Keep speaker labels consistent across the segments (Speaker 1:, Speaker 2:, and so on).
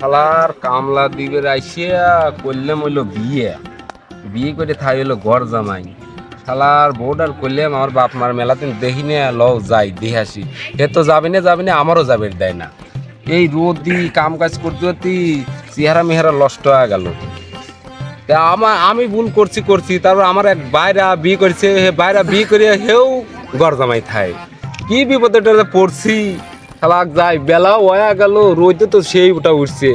Speaker 1: শালার কামলা দিবের আইসিয়া করলাম হইল বিয়ে। বিয়ে করে থাই হইল ঘর জামাই। শালার বউডার করলাম আমার বাপ মার মেলাতেন দেখি না লও যাই দেখে আসি। হে তো যাবি না যাবি না, আমারও যাবে দেয় না। এই রোদ দি কাম কাজ করতে করতে চেহারা মেহারা নষ্ট হয়ে গেল। তা আমার আমি ভুল করছি করছি, তারপর আমার এক বাইরা বিয়ে করছে, হে বাইরা বিয়ে করে হেও ঘর জামাই থাই কি বিপদে পড়ছি? শালাক যাই, বেলা ওয়া গেল, রোদে তো সেই ওটা উঠছে।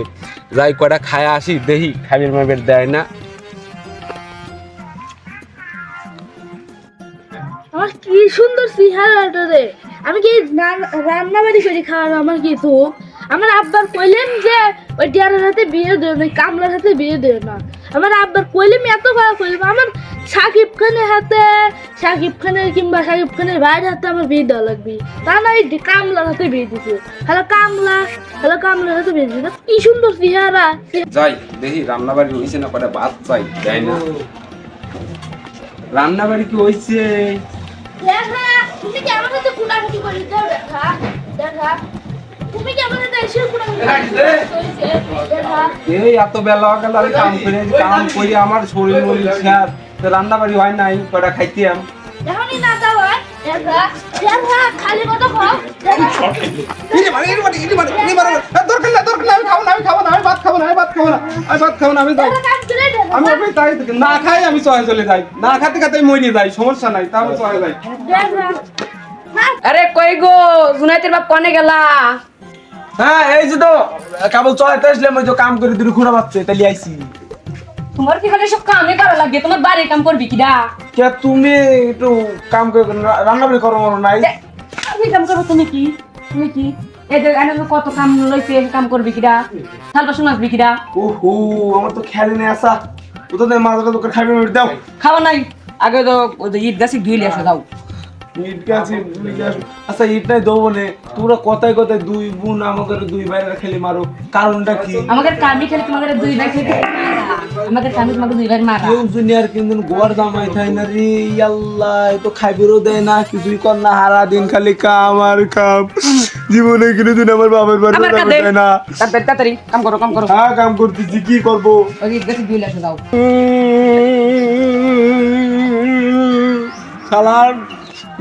Speaker 1: যাই কটা খায় আসি, দেখি খাবির মাবির দেয় না।
Speaker 2: আমার কি সুন্দর চেহারাটা রে। আমি কি রান্না বাড়ি করে খাওয়ার আমার কি তো আমার আব্বার কইলেন যে, ওই ডিয়ারের হাতে বিয়ে না, কামলার হাতে বিয়ে দেও না। আমার আব্বার কইলেম এত কথা কইলাম আমার সাকিব খানের হাতে সাকিব খানের কিংবা সাকিব খানের ভাইয়ের হাতে আমার বিয়ে দেওয়া লাগবে। তা না এই কামলার হাতে বিয়ে দিছে। হ্যালো কামলা হ্যালো কামলার হাতে বিয়ে দিছে। কি সুন্দর চেহারা।
Speaker 1: যাই দেখি রান্নাবাড়ি হয়েছে না কটা ভাত চাই দেয় না। রান্নাবাড়ি কি হয়েছে
Speaker 2: দেখা তুমি কি আমার সাথে কুটাকুটি করে দেখা? দেখা।
Speaker 1: এই এত বেলা গেল আমি কাম করে কাম করে আমার শরীর মরিল স্যার রান্নাবাড়ি হয় নাই কটা খাইতাম।
Speaker 2: না
Speaker 1: আমি খাব না আমি খাব না আমি ভাত খাব না ভাত খাব না আমি ভাত খাব না আমি যাই।
Speaker 2: দেখা কাম করে দেখা।
Speaker 1: আমি আমি তাই না খাই আমি চলে চলে যাই। না খাতে খাতে মরে যাই সমস্যা নাই তাহলে চলে যাই।
Speaker 3: আরে কই গো জুনাইতের বাপ কনে গেলা?
Speaker 4: হ্যাঁ এই যে তো কেবল চলাইতে আসলাম ওই যে কাম করে দূরে ঘুরা পাচ্ছে তাহলে
Speaker 3: তোমার কি খালি সব কামে করা লাগে? তোমার বাড়ির কাম করবি কিডা?
Speaker 4: কে তুমি একটু কাম করে রান্না বাড়ি করো নাই?
Speaker 3: আমি কাম করব তুমি কি? তুমি কি? যে এনে কত কাম লইছে কাম করবি কিডা? থাল বাসন মাজবি কিডা?
Speaker 4: ওহো আমার তো খেয়ালি নেই আসা ও তো মাথাটা তোকে খাইবে দাও।
Speaker 3: খাওয়া নাই। আগে তো ঈদ গাছি ধুইলে আসো দাও।
Speaker 4: ইট গাছে আচ্ছা ইট নাই দেবো নে। তোমরা কথায় কথায় দুই বোন আমাকে দুই বাইরে খেলে মারো। কারণটা কি?
Speaker 3: আমাদের কামি খেলে তোমাদের দুই ভাই খেলে আমাদের কামি তোমাকে দুই ভাই মারা।
Speaker 4: কেউ জুনিয়র কিন্তু গোয়ার জামাই থাই না রে আল্লাহ তো খাইবেরও দেয় না কিছুই কর না। হারা দিন খালি কাম আর কাম। জীবনে কোনোদিন আমার বাবার বাড়ি দেয় না।
Speaker 3: তাড়াতাড়ি তাড়াতাড়ি কাম করো কাম করো।
Speaker 4: হ্যাঁ কাম করতেছি কি করব?
Speaker 3: ওই গাছি দাও।
Speaker 1: শালার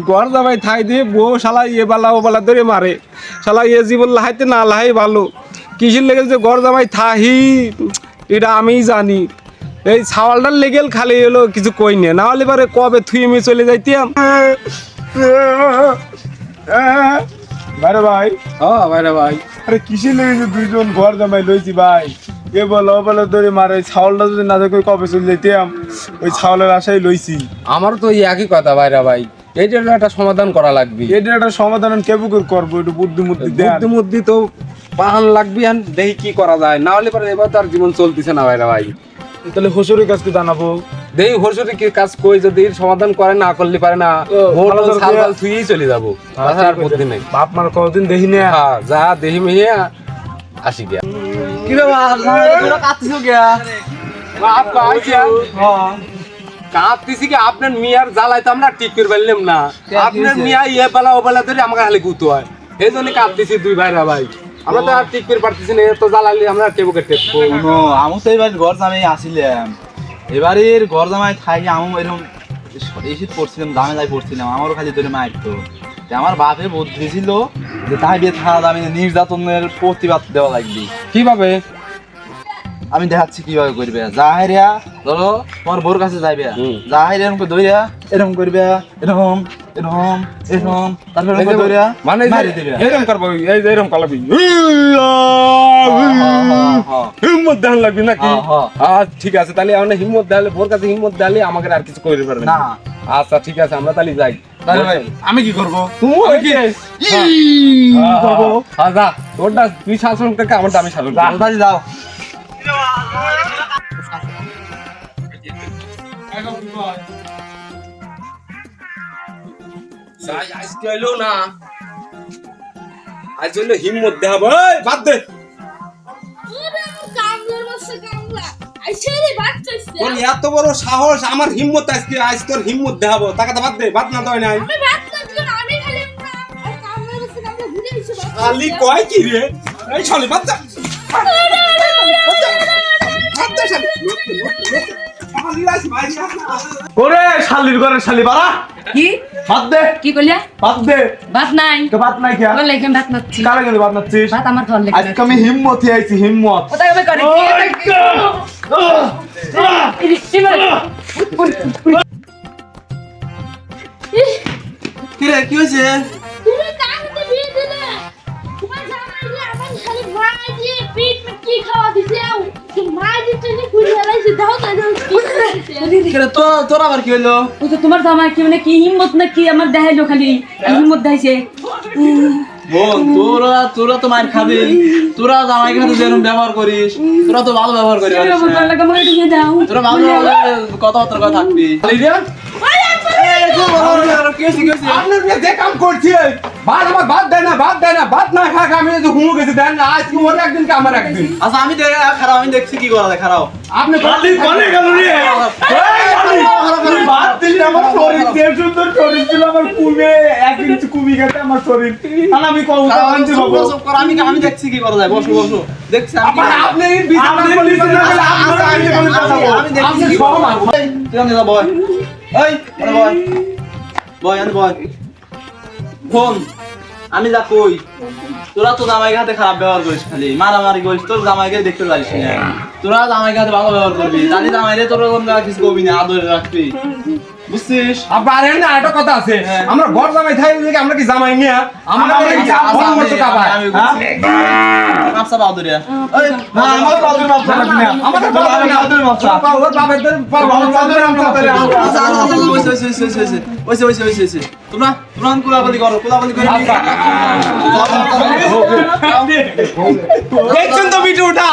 Speaker 1: ঘর যাবাই থাই দিয়ে বউ শালা ইয়ে বালা ও বালা ধরে মারে। শালা ইয়ে জীবন লাহাইতে না লাহাই ভালো। কিসের লেগে যে ঘর জামাই থাহি? এটা আমিই জানি। এই ছাওয়ালটার লেগেল খালি এলো কিছু কই নে। না হলে পারে কবে থুই আমি চলে যাইতাম
Speaker 4: বাইরে ভাই।
Speaker 1: হ্যাঁ ভাইরা ভাই।
Speaker 4: আরে কিসের লেগেছে দুইজন ঘর জামাই লইছি ভাই? এ বলো ও বলো ধরে মারে। ছাওলটা যদি না থাকে কবে চলে যেতাম ওই ছাওলের আশাই লইছি।
Speaker 1: আমারও তো এই একই কথা ভাইরা ভাই। এইটার একটা সমাধান করা লাগবে।
Speaker 4: এটা একটা সমাধান কেবু করে করব একটু বুদ্ধি মুদ্ধি
Speaker 1: বুদ্ধি মুদ্ধি তো পাহান লাগবে আর দেখি কি করা যায়। না হলে পারে এবার তো আর জীবন চলতেছে না ভাইরা ভাই।
Speaker 4: তাহলে হসুরের কাছকে জানাব?
Speaker 1: দেই হরসুরি কি কাজ কই যদি সমাধান করে না করলে পারে না
Speaker 4: ও,
Speaker 1: ভোর
Speaker 4: ভালো
Speaker 1: সাল
Speaker 4: দিয়া-
Speaker 1: চলে যাব। তাছাড়া আর বুদ্ধি নেই।
Speaker 4: বাপ মার কতদিন দেখি না।
Speaker 1: হ্যাঁ যা দেহি মেহিয়া আসি গিয়া।
Speaker 4: কি রে বাপ তোরা কাটছিস গিয়া?
Speaker 1: বাপ কাইয়া কাঁদতেছি কি আপনার মিয়ার জ্বালায় তো আমরা ঠিক করে পারলাম না। আপনার মিয়া ইয়ে বেলা ও বেলা ধরে আমাকে খালি গুতো হয়। এই জন্য কাঁদতেছি দুই ভাইরা ভাই। আমরা তো আর ঠিক করে পারতেছি না এ তো জ্বালালে আমরা টেবুকে টেপবো
Speaker 5: আমি তো এবার ঘর জামাই আসিলাম। এবারের ঘর জামাই থাকি আমি এরকম এসে পড়ছিলাম দামে যাই পড়ছিলাম আমারও খালি ধরে তা। আমার বাপে বুদ্ধি ছিল যে তাই বিয়ে থাকা দামে নির্যাতনের প্রতিবাদ দেওয়া লাগবে।
Speaker 1: কীভাবে?
Speaker 5: আমি দেখাচ্ছি কীভাবে করবে। জাহেরিয়া ধরো তোমার বোর কাছে যাইবে। জাহেরিয়া এরকম ধরিয়া এরকম করবে এরকম এরকম এরকম তারপরে এরকম ধরিয়া
Speaker 1: মানে
Speaker 5: মারি দিবে।
Speaker 1: এরকম করব এই যে এরকম কলাবি
Speaker 5: হ্যাঁ,
Speaker 1: হিম্মত দেখান লাগবে নাকি?
Speaker 5: হ্যাঁ, হ্যাঁ।
Speaker 1: ঠিক আছে তাহলে আমরা হিম্মত দেখালে ভোর কাছে হিম্মত দেখালে আমাকে আর কিছু করে পারবে
Speaker 5: না।
Speaker 1: আচ্ছা ঠিক আছে আমরা তাহলে যাই।
Speaker 4: আমি কি করব?
Speaker 1: তুমি
Speaker 4: আমি কি
Speaker 1: করব। যা তোরটা তুই শাসন আমারটা আমি শাসন করব।
Speaker 5: যাও
Speaker 1: যাই বাদ দে। এত বড় সাহস, আমার হিম্মত আজকে আজ তোর হিম্মত দেখাবো। টাকাটা বাদ দে, বাদ না দয় নাই।
Speaker 2: খালি
Speaker 1: কয় কি রে? এই চলে বাচ্চা
Speaker 2: আরে
Speaker 4: ওরে শালির ঘরে শালি বাড়া।
Speaker 3: কি?
Speaker 4: ভাত দে।
Speaker 3: কি কইলা?
Speaker 4: ভাত দে।
Speaker 3: ভাত নাই।
Speaker 4: তো ভাত নাই খেয়া
Speaker 3: আমার লেগে ভাত নাচ্ছি।
Speaker 4: কারা গেলে ভাত নাচ্ছিস?
Speaker 3: ভাত আমার খাওয়ার লেগে
Speaker 4: আজকে আমি হিম্মত আইছি হিম্মত।
Speaker 3: ওটা আমি করে
Speaker 5: কি রে কি হয়েছে?
Speaker 2: তুমি কার সাথে বিয়ে দিলে। তোমার জামাই আমার খালি মাই দিয়ে পিট মে কি খাওয়া দিছে?
Speaker 5: তোর আবার কি হলো
Speaker 3: ওই তো তোমার জামাই কি মানে কি হিম্মত না কি আমার দেখাইলো খালি হিম্মত দেখাইছে
Speaker 5: বোন তোরা তোরা তো মার খাবি তোরা জামাই খাতে যেরকম ব্যবহার করিস তোরা তো ভালো ব্যবহার করিস
Speaker 3: কি বলব, আমার লাগে আমাকে দিয়ে দাও
Speaker 5: তোরা ভালো কথাবার্তা কথা থাকবি
Speaker 1: আপনার কাম করছে ভাত আমার ভাত দেয় না ভাত দেয় না ভাত না খা খা আমি যে হুমু গেছে দেন না আজকে ওর একদিন কে আমার একদিন।
Speaker 5: আচ্ছা আমি দেখ খারাপ আমি দেখছি কি করা যায় খারাপ।
Speaker 1: আপনি
Speaker 4: শালি কনে গেল রে। ভাত দিলি আমার শরীর। যে সুন্দর শরীর ছিল আমার কুমে এক ইঞ্চি কুমি গেছে আমার শরীর। আর আমি বাবু
Speaker 5: করো, চুপ করো, আমি আমি দেখছি কি করা যায় বসো বসো। দেখছি
Speaker 1: আপনি আপনি এই বিচার
Speaker 4: আপনি
Speaker 1: করলে
Speaker 4: বিচার না করলে
Speaker 1: আপনি
Speaker 4: আপনার আইনে কোনো কথা।
Speaker 5: আমি দেখছি
Speaker 1: আপনি
Speaker 5: কি
Speaker 1: সব
Speaker 5: করা যায়। তুই আমি যা বয়। এই আরে বয়। বয় আমি বয়। ফোন আমি যা কই? তোরা তো জামাই হাতে খারাপ ব্যবহার করিস খালি। মারামারি করিস, তোর জামাইকে দেখতে পারিস না। তোরা জামাই কাছে ভালো ব্যবহার করবি জানি জামাই রে তোর কোন কিছু করবি না আদরে রাখবি বুঝছিস
Speaker 1: আবার এর না একটা কথা আছে
Speaker 5: হ্যাঁ।
Speaker 1: আমরা ঘর জামাই থাই দেখে আমরা কি জামাই নিয়ে আমরা
Speaker 4: আমরা
Speaker 1: কি
Speaker 5: আচ্ছা,
Speaker 1: মতো
Speaker 4: হ্যাঁ?
Speaker 5: মাপসা বাদুরিয়া এই
Speaker 4: না আমার মাপসা না আমার মাপসা
Speaker 1: ওর
Speaker 5: আচ্ছা, আচ্ছা, আচ্ছা, ওইসে, ওইসে, ওইসে, ওইসে, ওইসে, ওইসে, ওইসে, ওইসে, ওইসে। তোমরা তোমরা করো
Speaker 1: আচ্ছা। দেখছেন তো ভিডিওটা